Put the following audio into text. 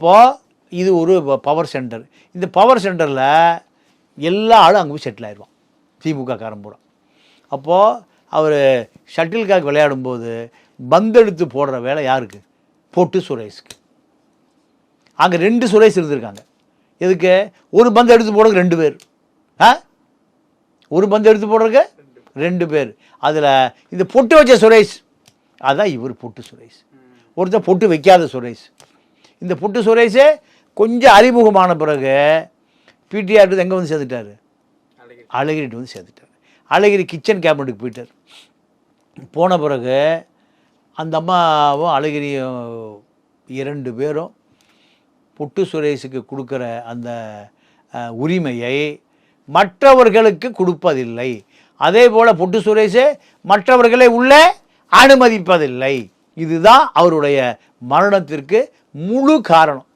இப்போது இது ஒரு பவர் சென்டர் இந்த பவர் சென்டரில் எல்லா ஆளும் அங்கே போய் செட்டில் ஆயிடுவான் திமுக காரன் பூரா. அப்போது அவர் ஷட்டில் காக் விளையாடும்போது பந்தெடுத்து போடுற வேலை யாருக்கு? பொட்டு சுரேஷ்க்கு. அங்கே ரெண்டு சுரேஷ் இருந்திருக்காங்க. எதுக்கு? ஒரு பந்து எடுத்து போடுறதுக்கு ரெண்டு பேர். ஆ? ஒரு பந்து எடுத்து போடுறதுக்கு ரெண்டு பேர். அதில் இந்த பொட்டு வச்ச சுரேஷ். அதான் இவர் பொட்டு சுரேஷ். ஒருத்தர் பொட்டு வைக்காத சுரேஷ். இந்த பொட்டு சுரேஷே கொஞ்சம் அறிமுகமான பிறகு பிடிஆர் எங்கே வந்து சேர்ந்துட்டாரு? அழகிரிட்டு வந்து சேர்ந்துட்டார். அழகிரி கிச்சன் கேபினட்டுக்கு போயிட்டார். போன பிறகு அந்த அம்மாவும் அழகிரியும் இரண்டு பேரும் புட்டு சுரேஷுக்கு கொடுக்குற அந்த உரிமையை மற்றவர்களுக்கு கொடுப்பதில்லை. அதே போல் புட்டு சுரேஷே மற்றவர்களை உள்ளே அனுமதிப்பதில்லை. இதுதான் அவருடைய மரணத்திற்கு முழு காரணம்.